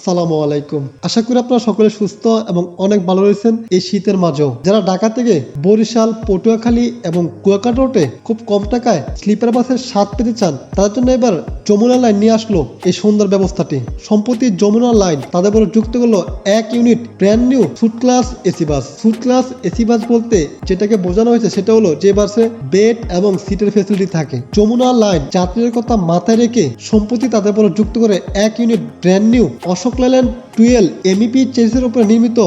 আসসালামু আলাইকুম। আশা করি আপনারা সকলে সুস্থ এবং অনেক ভালো রয়েছেন এই শীতের মাঝেও। যারা ঢাকা থেকে বরিশাল, পটুয়াখালী এবং কুয়াকাটা রোডে খুব কম টাকায় স্লিপার বাসের স্বাদ পেতে চান, তাদের জন্য এবার যমুনা লাইন নিয়ে আসলো এই সুন্দর ব্যবস্থাটি। সম্প্রতি যমুনা লাইন তাদের বলে যুক্ত করল এক unit brand new food class AC bus food class AC bus বলতে যেটাকে বোঝানো হয়েছে সেটা হলো যে বাসে বেড এবং সিটের ফেসিলিটি থাকে। যমুনা লাইন যাত্রীদের কথা মাথায় রেখে সম্প্রতি তাদের বলে যুক্ত করে এক unit brand new Ashok Leyland twelve MEP চেসের উপরে নির্মিত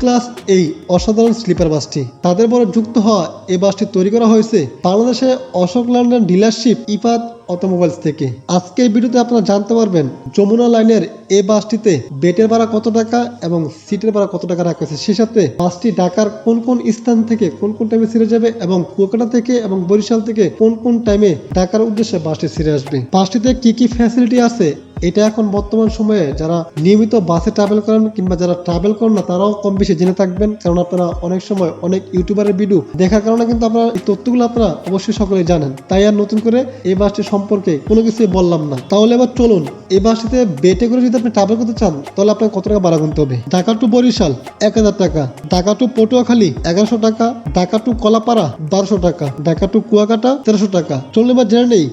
ক্লাস এই অসাধারণ স্লিপার বাসটি। তাদের বলে যুক্ত হওয়া এই বাসটি তৈরি করা হয়েছে বাংলাদেশে অশোক ল্যান্ডের ডিলারশিপ ইফাত অটোমোবাইলস থেকে। আজকে এই ভিডিওতে আপনারা জানতে পারবেন যমুনা লাইনের এই বাসটিতে বেটের ভাড়া কত টাকা এবং সিটের ভাড়া কত টাকা রাখা হয়েছে। সেই সাথে বাসটি ঢাকার কোন কোন স্থান থেকে কোন কোন টাইমে ছেড়ে যাবে এবং কুয়াকাটা থেকে এবং বরিশাল থেকে কোন কোন টাইমে ঢাকার উদ্দেশ্যে বাসটি ছেড়ে আসবে। বাসটিতে কি কি ফ্যাসিলিটি আছে এটা এখন বর্তমান সময়ে যারা নিয়মিত বাসে ট্রাভেল করেন কিংবা যারা ট্রাভেল করেন না, তারাও কম বেশি জেনে থাকবেন। কারণ আপনারা অনেক সময় অনেক ইউটিউবারের ভিডিও দেখার কারণে কিন্তু আপনারা এই তথ্যগুলো আপনারা অবশ্যই সকলেই জানেন। তাই আর নতুন করে এই বাসটি সম্পর্কে কোনো কিছুই বললাম না। তাহলে এবার চলুন, এই বাসটিতে বেটে করে যদি আপনি ট্রাভেল করতে চান, তাহলে আপনাকে কত টাকা ভাড়া গুনতে হবে? ঢাকা টু বরিশাল এক হাজার টাকা, ঢাকা টু পটুয়াখালী এগারোশো টাকা, ঢাকা টু কলাপাড়া বারোশো টাকা, ঢাকা টু কুয়াকাটা তেরোশো টাকা। চলুন এবার জেনে নেই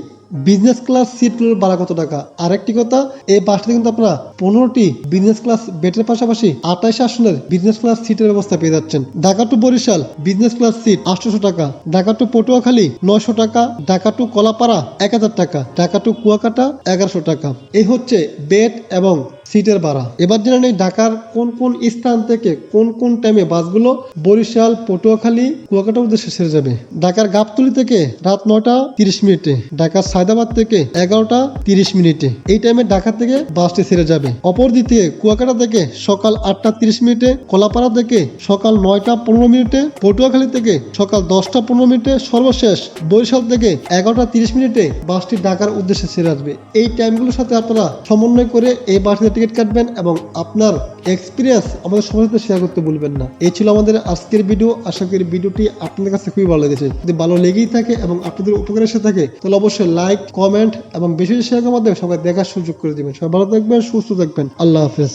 বিজনেস ক্লাস সিটগুলোর ভাড়া কত টাকা? আর একটি কথা, এই বাসটিতে কিন্তু আপনারা পনেরোটি বিজনেস ক্লাস বেটের পাশাপাশি আঠাইশ আসনের বিজনেস ক্লাস সিটের ব্যবস্থা পেয়ে যাচ্ছেন। Dhaka to Barishal business class seat আটশোশো টাকা, ঢাকা টু পটুয়াখালী নয়শো টাকা, ঢাকা টু কলাপাড়া এক হাজার টাকা, ঢাকা টু কুয়াকাটা এগারোশো টাকা। এই হচ্ছে বেড এবং সিটের ভাড়া। এবার জেনে নেই ঢাকার কোন কোন স্থান থেকে কোন কোন টাইমে বাসগুলো বরিশাল, পটুয়াখালী কুয়াকাটা উদ্দেশ্যে ছেড়ে যাবে। ঢাকার গাবতলি থেকে রাত নয়টা তিরিশ মিনিটে, ঢাকার সায়দাবাদ থেকে এগারোটা তিরিশ মিনিটে। এই টাইমে ঢাকা থেকে বাসটি ছেড়ে যাবে। অপরদিকে কুয়াকাটা থেকে সকাল আটটা তিরিশ মিনিটে, কলাপাড়া থেকে সকাল নয়টা পনেরো মিনিটে, পটুয়াখালী থেকে সকাল দশটা পনেরো মিনিটে, সর্বশেষ বরিশাল থেকে এগারোটা তিরিশ মিনিটে বাসটি ঢাকার উদ্দেশ্যে ছেড়ে আসবে। এই টাইমগুলোর সাথে আপনারা সমন্বয় করে এই বাসটিতে টিকিট কাটবেন এবং আপনার এক্সপিরিয়েন্স আমাদের সবার সাথে শেয়ার করতে ভুলবেন না। এই ছিল আমাদের আজকের ভিডিও আশা করি ভিডিওটি আপনাদের কাছে খুবই ভালো লেগেছে। যদি ভালো লেগেই থাকে এবং আপনাদের উপকার এসে থাকে, তাহলে অবশ্যই লাইক কমেন্ট এবং বেশি বেশি শেয়ার মাধ্যমে সবাই দেখার সুযোগ করে দেবেন। সবাই ভালো থাকবেন, সুস্থ থাকবেন। আল্লাহ হাফেজ।